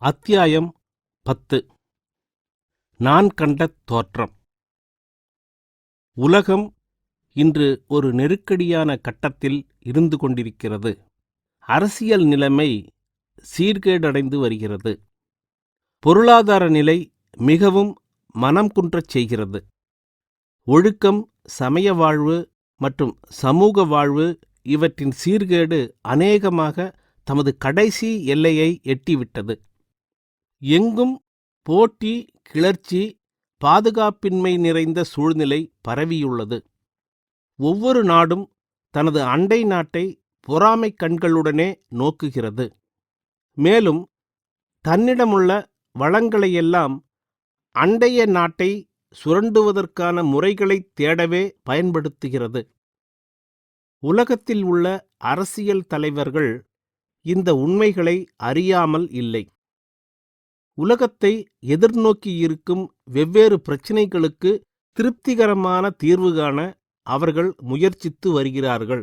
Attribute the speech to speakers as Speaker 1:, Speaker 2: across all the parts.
Speaker 1: அத்தியாயம் பத்து. நான் கண்ட தோற்றம். உலகம் இன்று ஒரு நெருக்கடியான கட்டத்தில் இருந்து கொண்டிருக்கிறது. அரசியல் நிலைமை சீர்கேடடைந்து வருகிறது. பொருளாதார நிலை மிகவும் மனம் குன்றச் செய்கிறது. ஒழுக்கம் சமய வாழ்வு மற்றும் சமூக வாழ்வு இவற்றின் சீர்கேடு அநேகமாக தமது கடைசி எல்லையை எட்டிவிட்டது. எங்கும் போட்டி கிளர்ச்சி பாதுகாப்பின்மை நிறைந்த சூழ்நிலை பரவியுள்ளது. ஒவ்வொரு நாடும் தனது அண்டை நாட்டை பொறாமை கண்களுடனே நோக்குகிறது. மேலும் தன்னிடமுள்ள வளங்களையெல்லாம் அண்டைய நாட்டை சுரண்டுவதற்கான முறைகளைத் தேடவே பயன்படுத்துகிறது. உலகத்தில் உள்ள அரசியல் தலைவர்கள் இந்த உண்மைகளை அறியாமல் இல்லை. உலகத்தை எதிர்நோக்கியிருக்கும் வெவ்வேறு பிரச்சினைகளுக்கு திருப்திகரமான தீர்வு காண அவர்கள் முயற்சித்து வருகிறார்கள்.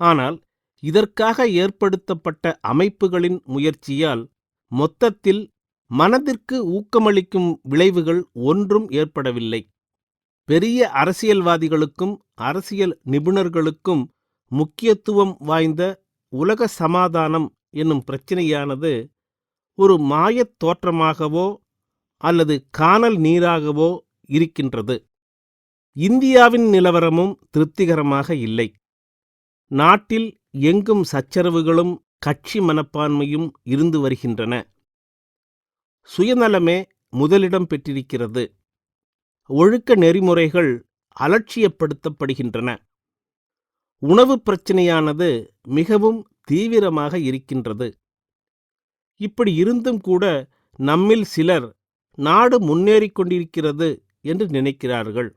Speaker 1: ஆனால் இதற்காக ஏற்படுத்தப்பட்ட அமைப்புகளின் முயற்சியால் மொத்தத்தில் மனதிற்கு ஊக்கமளிக்கும் விளைவுகள் ஒன்றும் ஏற்படவில்லை. பெரிய அரசியல்வாதிகளுக்கும் அரசியல் நிபுணர்களுக்கும் முக்கியத்துவம் வாய்ந்த உலக சமாதானம் என்னும் பிரச்சினையானது ஒரு மாயத் தோற்றமாகவோ அல்லது கானல் நீராகவோ இருக்கின்றது. இந்தியாவின் நிலவரமும் திருப்திகரமாக இல்லை. நாட்டில் எங்கும் சச்சரவுகளும் கட்சி மனப்பான்மையும் இருந்து வருகின்றன. சுயநலமே முதலிடம் பெற்றிருக்கிறது. ஒழுக்க நெறிமுறைகள் அலட்சியப்படுத்தப்படுகின்றன. உணவு பிரச்சினையானது மிகவும் தீவிரமாக இருக்கின்றது. இப்படி இருந்தும் கூட நம்மில் சிலர் நாடு முன்னேறிக் கொண்டிருக்கிறது என்று நினைக்கிறார்கள்.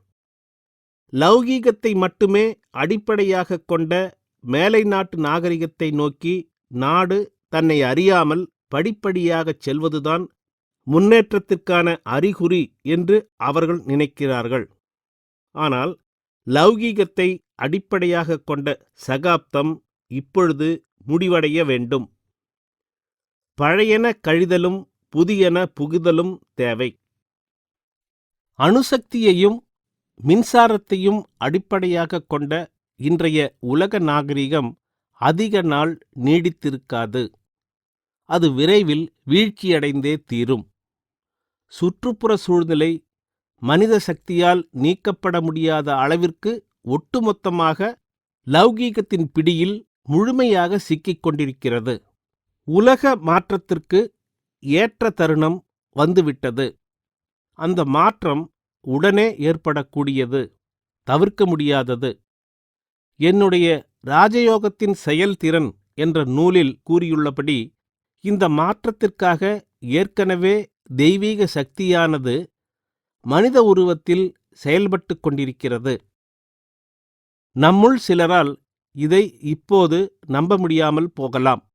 Speaker 1: லௌகீகத்தை மட்டுமே அடிப்படையாக கொண்ட மேலை நாட்டு நாகரிகத்தை நோக்கி நாடு தன்னை அறியாமல் படிப்படியாகச் செல்வதுதான் முன்னேற்றத்திற்கான அறிகுறி என்று அவர்கள் நினைக்கிறார்கள். ஆனால் லௌகீகத்தை அடிப்படையாக கொண்ட சகாப்தம் இப்பொழுது முடிவடைய வேண்டும். பழையன கழிதலும் புதியன புகுதலும் தேவை. அணுசக்தியையும் மின்சாரத்தையும் அடிப்படையாக கொண்ட இன்றைய உலக நாகரிகம் அதிக நாள் நீடித்திருக்காது. அது விரைவில் வீழ்ச்சியடைந்தே தீரும். சுற்றுப்புற சூழ்நிலை மனித சக்தியால் நீக்கப்பட முடியாத அளவிற்கு ஒட்டுமொத்தமாக லௌகீகத்தின் பிடியில் முழுமையாக சிக்கிக் கொண்டிருக்கிறது. உலக மாற்றத்திற்கு ஏற்ற தருணம் வந்துவிட்டது. அந்த மாற்றம் உடனே ஏற்படக்கூடியது. தவிர்க்க முடியாதது. என்னுடைய ராஜயோகத்தின் செயல்திறன் என்ற நூலில் கூறியுள்ளபடி இந்த மாற்றத்திற்காக ஏற்கனவே தெய்வீக சக்தியானது மனித உருவத்தில் செயல்பட்டு கொண்டிருக்கிறது. நம்முள் சிலரால் இதை இப்போது நம்ப முடியாமல் போகலாம்.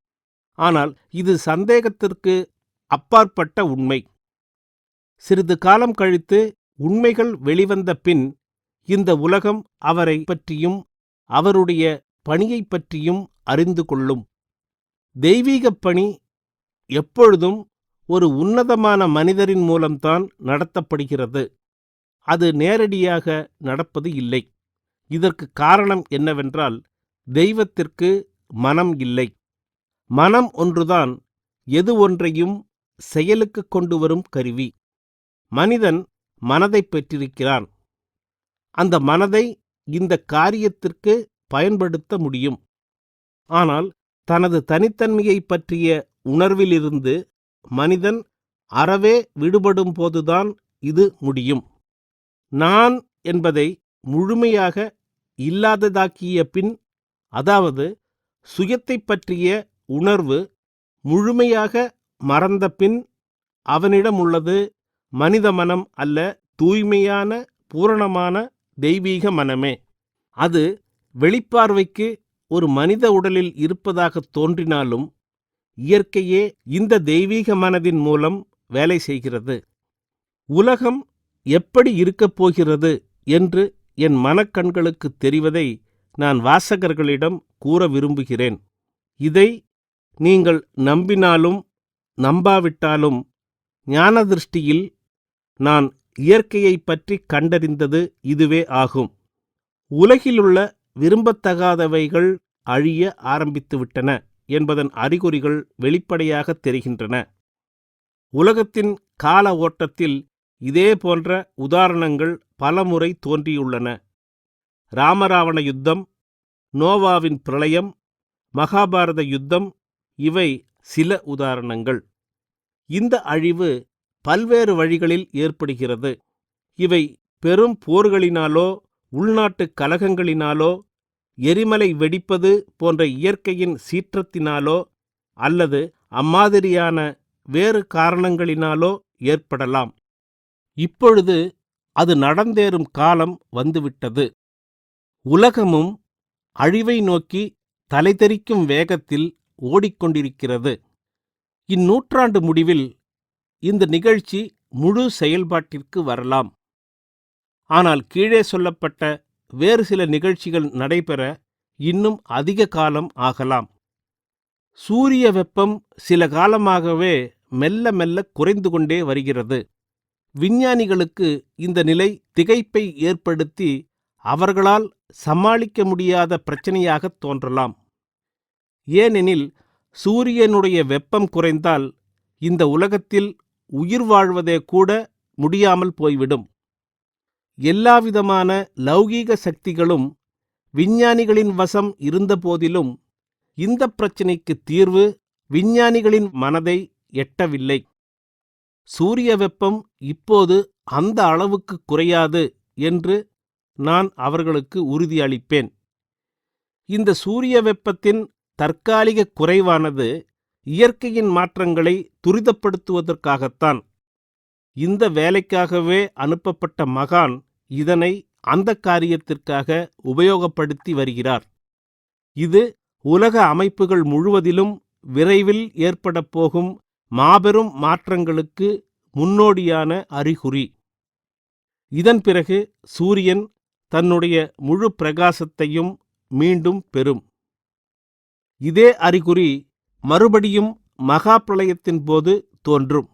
Speaker 1: ஆனால் இது சந்தேகத்திற்கு அப்பாற்பட்ட உண்மை. சிறிது காலம் கழித்து உண்மைகள் வெளிவந்த பின் இந்த உலகம் அவரை பற்றியும் அவருடைய பணியைப் பற்றியும் அறிந்து கொள்ளும். தெய்வீகப் பணி எப்பொழுதும் ஒரு உன்னதமான மனிதரின் மூலம்தான் நடத்தப்படுகிறது. அது நேரடியாக நடப்பது இல்லை. இதற்கு காரணம் என்னவென்றால் தெய்வத்திற்கு மனம் இல்லை. மனம் ஒன்றுதான் எது ஒன்றையும் செயலுக்கு கொண்டு வரும் கருவி. மனிதன் மனதை பெற்றிருக்கிறான். அந்த மனதை இந்த காரியத்திற்கு பயன்படுத்த முடியும். ஆனால் தனது தனித்தன்மையை பற்றிய உணர்விலிருந்து மனிதன் அறவே விடுபடும் போதுதான் இது முடியும். நான் என்பதை முழுமையாக இல்லாததாக்கிய பின் அதாவது சுயத்தை பற்றிய உணர்வு முழுமையாக மறந்த பின் அவனிடம் உள்ளது மனித மனம் அல்ல தூய்மையான பூரணமான தெய்வீக மனமே. அது வெளிப்பார்வைக்கு ஒரு மனித உடலில் இருப்பதாக தோன்றினாலும் இயற்கையே இந்த தெய்வீக மனதின் மூலம் வேலை செய்கிறது. உலகம் எப்படி இருக்கப் போகிறது என்று என் மனக்கண்களுக்கு தெரிவதை நான் வாசகர்களிடம் கூற விரும்புகிறேன். இதை நீங்கள் நம்பினாலும் நம்பாவிட்டாலும் ஞான திருஷ்டியில் நான் இயற்கையைப் பற்றி கண்டறிந்தது இதுவே ஆகும். உலகிலுள்ள விரும்பத்தகாதவைகள் அழிய ஆரம்பித்துவிட்டன என்பதன் அறிகுறிகள் வெளிப்படையாக தெரிகின்றன. உலகத்தின் கால ஓட்டத்தில் இதே போன்ற உதாரணங்கள் பலமுறை தோன்றியுள்ளன. ராமராவண யுத்தம் நோவாவின் பிரளயம் மகாபாரத யுத்தம் இவை சில உதாரணங்கள். இந்த அழிவு பல்வேறு வழிகளில் ஏற்படுகிறது. இவை பெரும் போர்களினாலோ உள்நாட்டு கலகங்களினாலோ எரிமலை வெடிப்பது போன்ற இயற்கையின் சீற்றத்தினாலோ அல்லது அம்மாதிரியான வேறு காரணங்களினாலோ ஏற்படலாம். இப்பொழுது அது நடந்தேறும் காலம் வந்துவிட்டது. உலகமும் அழிவை நோக்கி தலைதெறிக்கும் வேகத்தில் ஓடிக்கொண்டிருக்கிறது. இந்நூற்றாண்டு முடிவில் இந்த நிகழ்ச்சி முழு செயல்பாட்டிற்கு வரலாம். ஆனால் கீழே சொல்லப்பட்ட வேறு சில நிகழ்ச்சிகள் நடைபெற இன்னும் அதிக காலம் ஆகலாம். சூரிய வெப்பம் சில காலமாகவே மெல்ல மெல்ல குறைந்து கொண்டே வருகிறது. விஞ்ஞானிகளுக்கு இந்த நிலை திகைப்பை ஏற்படுத்தி அவர்களால் சமாளிக்க முடியாத பிரச்சனையாக தோன்றலாம். ஏனெனில் சூரியனுடைய வெப்பம் குறைந்தால் இந்த உலகத்தில் உயிர் வாழ்வதே கூட முடியாமல் போய்விடும். எல்லாவிதமான லௌகீக சக்திகளும் விஞ்ஞானிகளின் வசம் இருந்தபோதிலும் இந்த பிரச்சினைக்கு தீர்வு விஞ்ஞானிகளின் மனதை எட்டவில்லை. சூரிய வெப்பம் இப்போது அந்த அளவுக்கு குறையாது என்று நான் அவர்களுக்கு உறுதியளிப்பேன். இந்த சூரிய வெப்பத்தின் தற்காலிக குறைவானது இயற்கையின் மாற்றங்களை துரிதப்படுத்துவதற்காகத்தான். இந்த வேலைக்காகவே அனுப்பப்பட்ட மகான் இதனை அந்த காரியத்திற்காக உபயோகப்படுத்தி வருகிறார். இது உலக அமைப்புகள் முழுவதிலும் விரைவில் ஏற்படப் போகும் மாபெரும் மாற்றங்களுக்கு முன்னோடியான அறிகுறி. இதன் பிறகு சூரியன் தன்னுடைய முழு பிரகாசத்தையும் மீண்டும் பெறும். இதே அறிகுறி மறுபடியும் மகா பிரளயத்தின் போது தோன்றும்.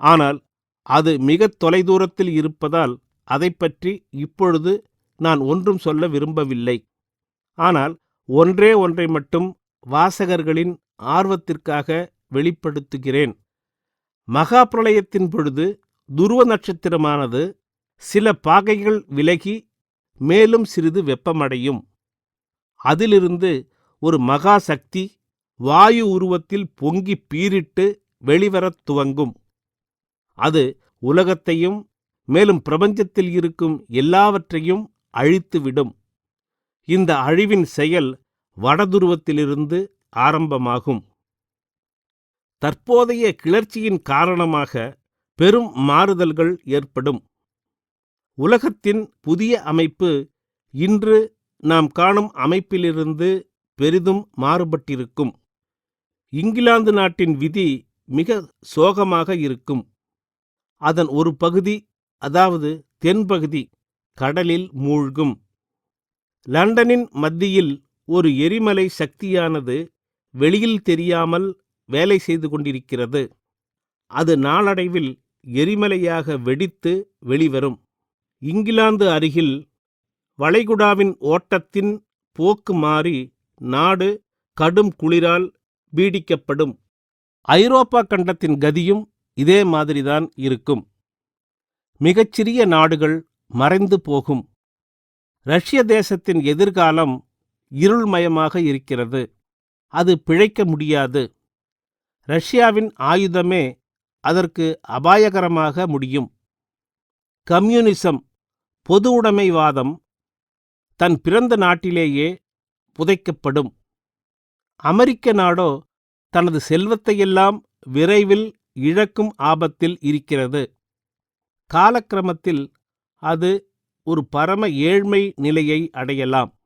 Speaker 1: ஆனால் அது மிக தொலைதூரத்தில் இருப்பதால் அதை பற்றி இப்பொழுது நான் ஒன்றும் சொல்ல விரும்பவில்லை. ஆனால் ஒன்றே ஒன்றை மட்டும் வாசகர்களின் ஆர்வத்திற்காக வெளிப்படுத்துகிறேன். மகா பிரளயத்தின் பொழுது துருவ நட்சத்திரமானது சில பாகைகள் விலகி மேலும் சிறிது வெப்பமடையும். அதிலிருந்து ஒரு மகா சக்தி வாயு உருவத்தில் பொங்கி பீரிட்டு வெளிவரத் துவங்கும். அது உலகத்தையும் மேலும் பிரபஞ்சத்தில் இருக்கும் எல்லாவற்றையும் அழித்துவிடும். இந்த அழிவின் செயல் வடதுருவத்திலிருந்து ஆரம்பமாகும். தற்போதைய கிளர்ச்சியின் காரணமாக பெரும் மாறுதல்கள் ஏற்படும். உலகத்தின் புதிய அமைப்பு இன்று நாம் காணும் அமைப்பிலிருந்து பெரிதும் மாறுபட்டிருக்கும். இங்கிலாந்து நாட்டின் விதி மிக சோகமாக இருக்கும். அதன் ஒரு பகுதி அதாவது தென்பகுதி கடலில் மூழ்கும். லண்டனின் மத்தியில் ஒரு எரிமலை சக்தியானது வெளியில் தெரியாமல் வேலை செய்து கொண்டிருக்கிறது. அது நாளடைவில் எரிமலையாக வெடித்து வெளிவரும். இங்கிலாந்து அருகில் வளைகுடாவின் ஓட்டத்தின் போக்கு மாறி நாடு கடும் குளிரால் பீடிக்கப்படும். ஐரோப்பா கண்டத்தின் கதியும் இதே மாதிரிதான் இருக்கும். மிகச்சிறிய நாடுகள் மறைந்து போகும். ரஷ்ய தேசத்தின் எதிர்காலம் இருள்மயமாக இருக்கிறது. அது பிழைக்க முடியாது. ரஷ்யாவின் ஆயுதமே அதற்கு அபாயகரமாக முடியும். கம்யூனிசம் பொது உடைமைவாதம் தன் பிறந்த நாட்டிலேயே புதைக்கப்படும். அமெரிக்க நாடோ தனது செல்வத்தையெல்லாம் விரைவில் இழக்கும் ஆபத்தில் இருக்கிறது. காலக்கிரமத்தில் அது ஒரு பரம ஏழ்மை நிலையை அடையலாம்.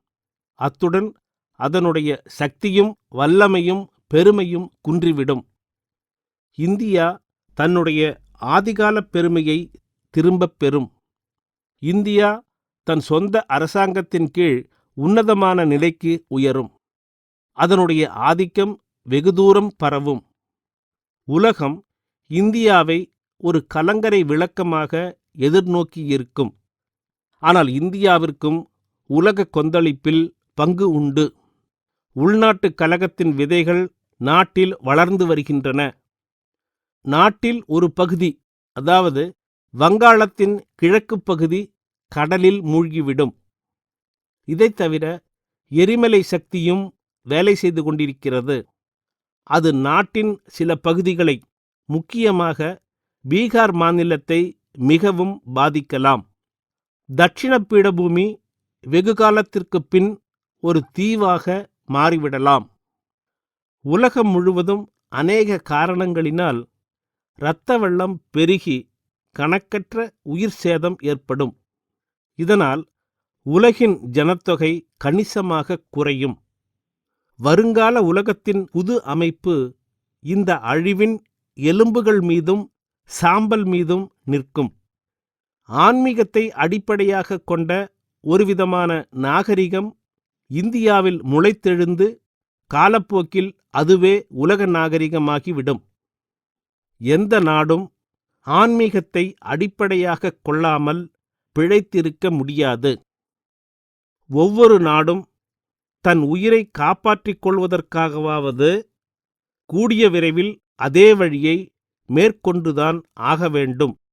Speaker 1: அத்துடன் அதனுடைய சக்தியும் வல்லமையும் பெருமையும் குன்றிவிடும். இந்தியா தன்னுடைய ஆதிகால பெருமையை திரும்பப் பெறும். இந்தியா தன் சொந்த அரசாங்கத்தின் கீழ் உன்னதமான நிலைக்கு உயரும். அதனுடைய ஆதிக்கம் வெகு தூரம் பரவும். உலகம் இந்தியாவை ஒரு கலங்கரை விளக்கமாக எதிர்நோக்கியிருக்கும் ஆனால் இந்தியாவிற்கும் உலக கொந்தளிப்பில் பங்கு உண்டு. உள்நாட்டு கலகத்தின் விதைகள் நாட்டில் வளர்ந்து வருகின்றன. நாட்டில் ஒரு பகுதி அதாவது வங்காளத்தின் கிழக்கு பகுதி கடலில் மூழ்கிவிடும். இதைத் தவிர எரிமலை சக்தியும் வேலை செய்து கொண்டிருக்கிறது. அது நாட்டின் சில பகுதிகளை முக்கியமாக பீகார் மாநிலத்தை மிகவும் பாதிக்கலாம். தட்சிண பீடபூமி வெகு காலத்திற்கு பின் ஒரு தீவாக மாறிவிடலாம். உலகம் முழுவதும் அநேக காரணங்களினால் இரத்த வெள்ளம் பெருகி கணக்கற்ற உயிர் சேதம் ஏற்படும். இதனால் உலகின் ஜனத்தொகை கணிசமாக குறையும். வருங்கால உலகத்தின் புது அமைப்பு இந்த அழிவின் எலும்புகள் மீதும் சாம்பல் மீதும் நிற்கும். ஆன்மீகத்தை அடிப்படையாக கொண்ட ஒருவிதமான நாகரிகம் இந்தியாவில் முளைத்தெழுந்து காலப்போக்கில் அதுவே உலக நாகரிகமாகிவிடும். எந்த நாடும் ஆன்மீகத்தை அடிப்படையாக கொள்ளாமல் பிழைத்திருக்க முடியாது. ஒவ்வொரு நாடும் தன் உயிரை காப்பாற்றிக் கொள்வதற்காகவாவது கூடிய விரைவில் அதே வழியை மேற்கொண்டுதான் ஆக வேண்டும்.